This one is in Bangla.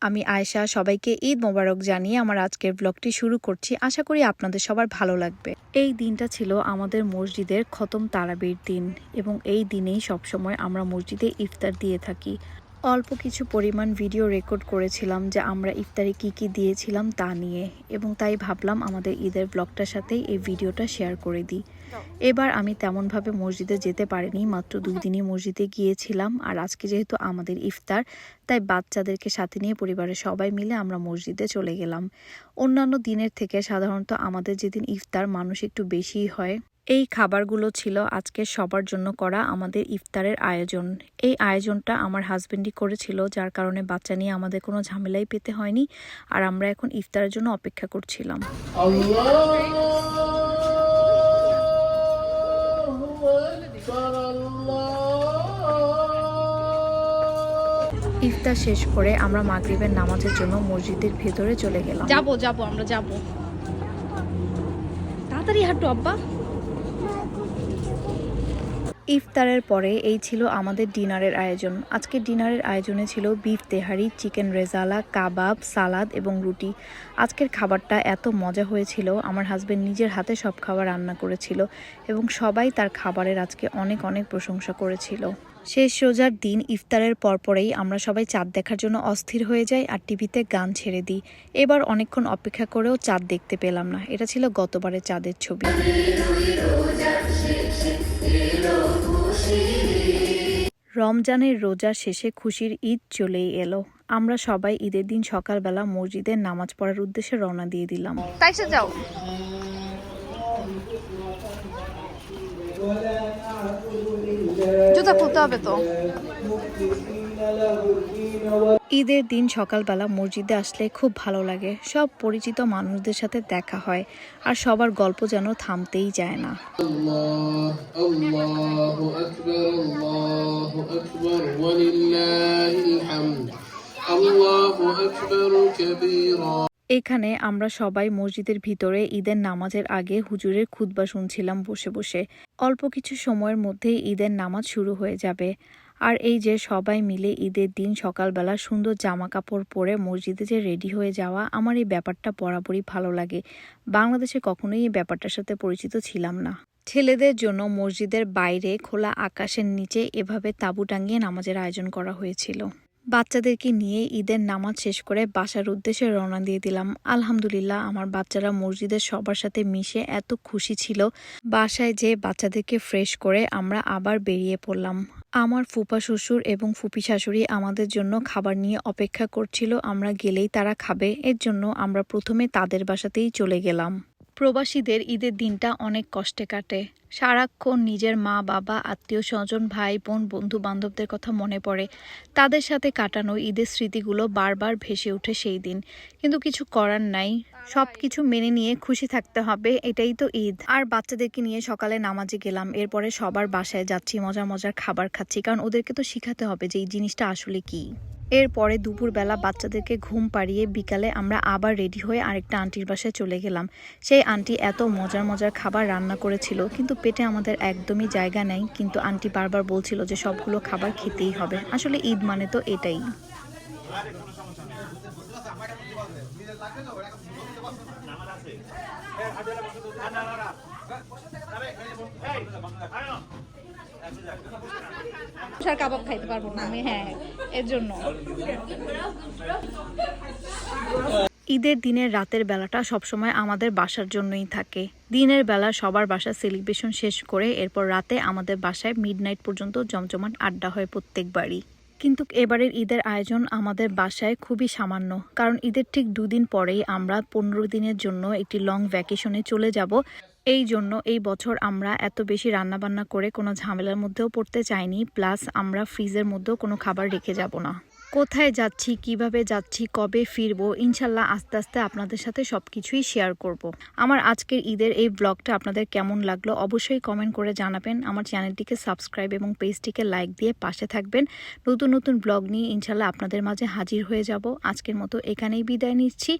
আমি আয়েশা। সবাইকে ঈদ মোবারক জানিয়ে আমার আজকের ব্লগটি শুরু করছি। আশা করি আপনাদের সবার ভালো লাগবে। এই দিনটা ছিল আমাদের মসজিদের খতম তারাবির দিন এবং এই দিনেই সবসময় আমরা মসজিদে ইফতার দিয়ে থাকি। অল্প কিছু পরিমাণ ভিডিও রেকর্ড করেছিলাম যে আমরা ইফতারে কি কি দিয়েছিলাম তা নিয়ে এবং তাই ভাবলাম আমাদের ঈদের ব্লগটার সাথেই এই ভিডিওটা শেয়ার করে দিই। এবার আমি তেমনভাবে মসজিদে যেতে পারিনি, মাত্র দুই দিনই মসজিদে গিয়েছিলাম আর আজকে যেহেতু আমাদের ইফতার, তাই বাচ্চাদেরকে সাথে নিয়ে পরিবারের সবাই মিলে আমরা মসজিদে চলে গেলাম। অন্যান্য দিনের থেকে সাধারণত আমাদের যেদিন ইফতার মানুষ একটু বেশিই হয়। এই খাবারগুলো ছিল আজকে সবার জন্য করা আমাদের ইফতারের আয়োজন। এই আয়োজনটা আমার হাজবেন্ডই করেছিল, যার কারণে বাচ্চা নিয়ে আমাদের কোনো ঝামেলাই পেতে হয়নি আর আমরা এখন ইফতারের জন্য অপেক্ষা করছিলাম। ইফতার শেষ করে আমরা মাগরিবের নামাজের জন্য মসজিদের ভেতরে চলে গেলাম। যাব যাব, আমরা যাব। তাড়াতাড়ি হাঁটু, আব্বা। ইফতারের পরে এই ছিল আমাদের ডিনারের আয়োজন। আজকে ডিনারের আয়োজনে ছিল বিফ তেহারি, চিকেন রেজালা, কাবাব, সালাদ এবং রুটি। আজকের খাবারটা এত মজা হয়েছিল, আমার হাজবেন্ড নিজের হাতে সব খাবার রান্না করেছিল এবং সবাই তার খাবারের আজকে অনেক অনেক প্রশংসা করেছিল। শেষ রোজার দিন ইফতারের পরপরেই আমরা সবাই চাঁদ দেখার জন্য অস্থির হয়ে যাই আর টিভিতে গান ছেড়ে দিই। এবার অনেকক্ষণ অপেক্ষা করেও চাঁদ দেখতে পেলাম না। এটা ছিল গতবারের চাঁদের ছবি। রমজানের রোজা শেষে খুশির ঈদ চলেই এলো। আমরা সবাই ঈদের দিন সকালবেলা মসজিদে নামাজ পড়ার উদ্দেশ্যে রওনা দিয়ে দিলাম। যাও। ঈদের দিন সকালবেলা মসজিদে আসলে খুব ভালো লাগে। সব পরিচিত মানুষদের সাথে দেখা হয় আর সবার গল্প যেন থামতেই যায় না। এখানে আমরা সবাই মসজিদের ভিতরে ঈদের নামাজের আগে হুজুরের খুদ্া শুনছিলাম বসে বসে। অল্প কিছু সময়ের মধ্যেই ঈদের নামাজ শুরু হয়ে যাবে। আর এই যে সবাই মিলে ঈদের দিন সকালবেলা সুন্দর জামা কাপড় পরে মসজিদে যে রেডি হয়ে যাওয়া, আমার এই ব্যাপারটা বরাবরই ভালো লাগে। বাংলাদেশে কখনোই এই ব্যাপারটার সাথে পরিচিত ছিলাম না। ছেলেদের জন্য মসজিদের বাইরে খোলা আকাশের নিচে এভাবে তাঁবু টাঙিয়ে নামাজের আয়োজন করা হয়েছিল। বাচ্চাদেরকে নিয়ে ঈদের নামাজ শেষ করে বাসার উদ্দেশ্যে রওনা দিয়ে দিলাম। আলহামদুলিল্লাহ, আমার বাচ্চারা মসজিদের সবার সাথে মিশে এত খুশি ছিল। বাসায় যে বাচ্চাদেরকে ফ্রেশ করে আমরা আবার বেরিয়ে পড়লাম। আমার ফুপা শ্বশুর এবং ফুপি শাশুড়ি আমাদের জন্য খাবার নিয়ে অপেক্ষা করছিল। আমরা গেলেই তারা খাবে, এর জন্য আমরা প্রথমে তাদের বাসাতেই চলে গেলাম। প্রবাসীদের ঈদের দিনটা অনেক কষ্টে কাটে। সারাক্ষণ নিজের মা, বাবা, আত্মীয় স্বজন, ভাই, বোন বন্ধু বান্ধবদের কথা মনে পড়ে। তাদের সাথে কাটানো ঈদের স্মৃতিগুলো বারবার ভেসে ওঠে সেই দিন। কিন্তু কিছু করার নাই। সব কিছু মেনে নিয়ে খুশি থাকতে হবে, এটাই তো ঈদ। আর বাচ্চাদেরকে নিয়ে সকালে নামাজে গেলাম, এরপরে সবার বাসায় যাচ্ছি, মজার মজার খাবার খাচ্ছি, কারণ ওদেরকে তো শিখাতে হবে যে এই জিনিসটা আসলে কি। এরপরে দুপুরবেলা বাচ্চাদেরকে ঘুম পাড়িয়ে বিকালে আমরা আবার রেডি হয়ে আরেকটা আন্টির বাসায় চলে গেলাম। সেই আন্টি এত মজার মজার খাবার রান্না করেছিল, কিন্তু পেটে আমাদের একদমই জায়গা নেই, কিন্তু আন্টি বারবার বলছিল যে সবগুলো খাবার খেতেই হবে। আসলে ঈদ মানে তো এটাই। আর কাবাব খাইতে পারব না আমি হ্যাঁ এর জন্য। ঈদের দিনের রাতের বেলাটা সবসময় আমাদের বাসার জন্যই থাকে। দিনের বেলা সবার বাসা সেলিব্রেশন শেষ করে এরপর রাতে আমাদের বাসায় মিডনাইট পর্যন্ত জমজমাট আড্ডা হয় প্রত্যেকবারই। কিন্তু এবারের ঈদের আয়োজন আমাদের বাসায় খুবই সামান্য, কারণ ঈদের ঠিক দুদিন পরেই আমরা পনেরো দিনের জন্য একটি লং ভ্যাকেশনে চলে যাব। এই জন্য এই বছর আমরা এত বেশি রান্নাবান্না করে কোনো ঝামেলার মধ্যেও পড়তে চাইনি, প্লাস আমরা ফ্রিজের মধ্যেও কোনো খাবার রেখে যাব না। কোথায় যাচ্ছি, কীভাবে যাচ্ছি, কবে ফিরবো, ইনশাল্লাহ আস্তে আস্তে আপনাদের সাথে সব কিছুই শেয়ার করব। আমার আজকের ঈদের এই ব্লগটা আপনাদের কেমন লাগল অবশ্যই কমেন্ট করে জানাবেন। আমার চ্যানেলটিকে সাবস্ক্রাইব এবং পেজটিকে লাইক দিয়ে পাশে থাকবেন। নতুন নতুন ব্লগ নিয়ে ইনশাল্লাহ আপনাদের মাঝে হাজির হয়ে যাব। আজকের মতো এখানেই বিদায় নিচ্ছি।